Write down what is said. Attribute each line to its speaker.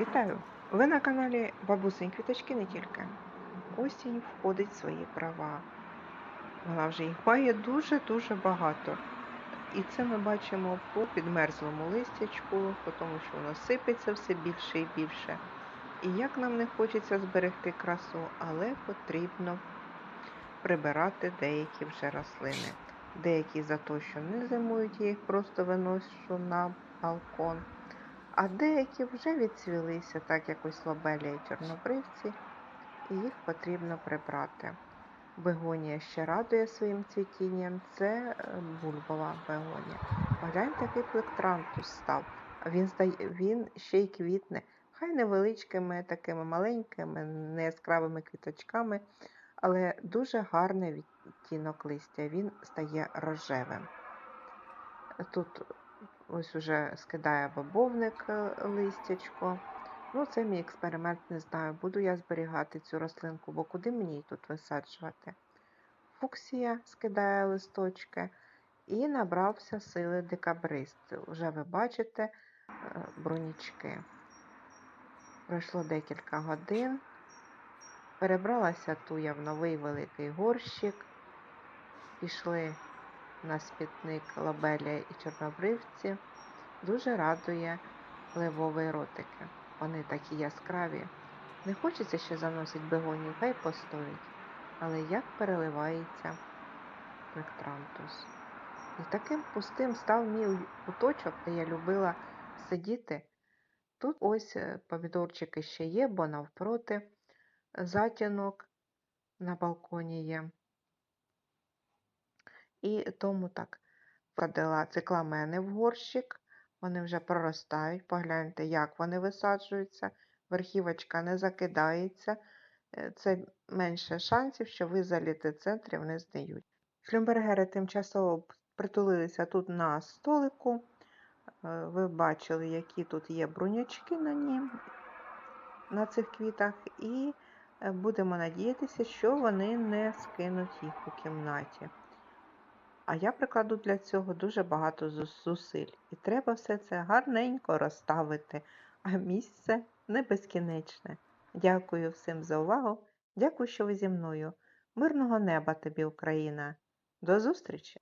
Speaker 1: Вітаю! Ви на каналі Бабусень Квіточки не тільки. Осінь входить в свої права. Вона вже їх має дуже-дуже багато. І це ми бачимо по підмерзлому листячку, по тому, що воно сипеться все більше і більше. І як нам не хочеться зберегти красу, але потрібно прибирати деякі вже рослини. Деякі за те, що не зимують, я їх просто виношу на балкон. А деякі вже відцвілися, так як ось лобелія і чорнобривці, і їх потрібно прибрати. Бегонія ще радує своїм цвітінням, це е, бульбова бегонія. Погляньте, який плектрантус став. Він, здає, він ще й квітне, хай невеличкими, такими маленькими, не яскравими квіточками, але дуже гарний відтінок листя, він стає рожевим. Тут ось уже скидає бобовник е, листячко. Ну, це мій експеримент, не знаю, буду я зберігати цю рослинку, бо куди мені її тут висаджувати? Фуксія скидає листочки і набрався сили декабрист. Вже ви бачите е, брунічки. Пройшло декілька годин. Перебралася туя в новий великий горщик. Пішли на спітник лобелія і чорнобривці. Дуже радує левові ротики. Вони такі яскраві. Не хочеться ще заносить бегонію, хай постоїть. Але як переливається плектрантус. І таким пустим став мій куточок, де я любила сидіти. Тут ось е, помідорчики ще є, бо навпроти затінок на балконі є. І тому так вкладила цикламени в горщик. Вони вже проростають. Погляньте, як вони висаджуються. Верхівочка не закидається. Е, Це менше шансів, що ви заліте центрі, вони здають. Шлюмбергери тимчасово притулилися тут на столику. Е, Ви бачили, які тут є брунячки на нім, на цих квітах, і е, будемо надіятися, що вони не скинуть їх у кімнаті. А я прикладу для цього дуже багато зусиль. І треба все це гарненько розставити, а місце не безкінечне. Дякую всім за увагу. Дякую, що ви зі мною. Мирного неба тобі, Україна. До зустрічі!